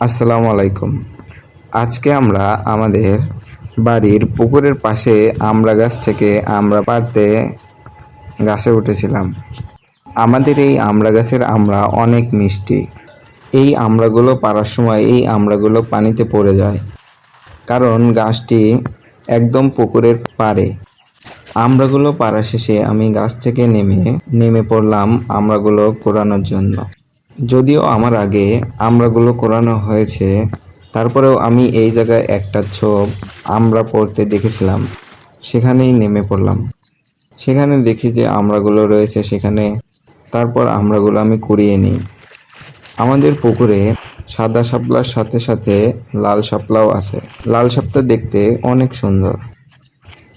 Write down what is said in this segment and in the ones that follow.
আসসালামু আলাইকুম। আজকে আমরা আমাদের বাড়ির পুকুরের পাশে আমড়া গাছ থেকে আমরা পাড়তে গাছে উঠেছিলাম। আমাদের এই আমড়া গাছের আমড়া অনেক মিষ্টি। এই আমড়াগুলো পাড়ার সময় এই আমড়াগুলো পানিতে পড়ে যায়। কারণ গাছটি একদম পুকুরের পাড়ে। আমড়াগুলো পাড়া শেষে আমি গাছ থেকে নেমে নেমে পড়লাম আমড়াগুলো কোরানোর জন্য। যদিও আমার আগে আমড়াগুলো কোরানো হয়েছে, তারপরেও আমি এই জায়গায় একটা ছোপ আমড়া পড়তে দেখেছিলাম। সেখানেই নেমে পড়লাম। সেখানে দেখি যে আমড়াগুলো রয়েছে সেখানে। তারপর আমড়াগুলো আমি কুড়িয়ে নিই। আমাদের পুকুরে সাদা শাপলার সাথে সাথে লাল শাপলাও আছে। লাল শাপলা দেখতে অনেক সুন্দর।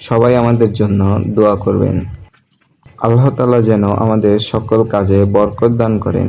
সবাই আমাদের জন্য দোয়া করবেন। আল্লাহ তালা যেন আমাদের সকল কাজে বরকত দান করেন।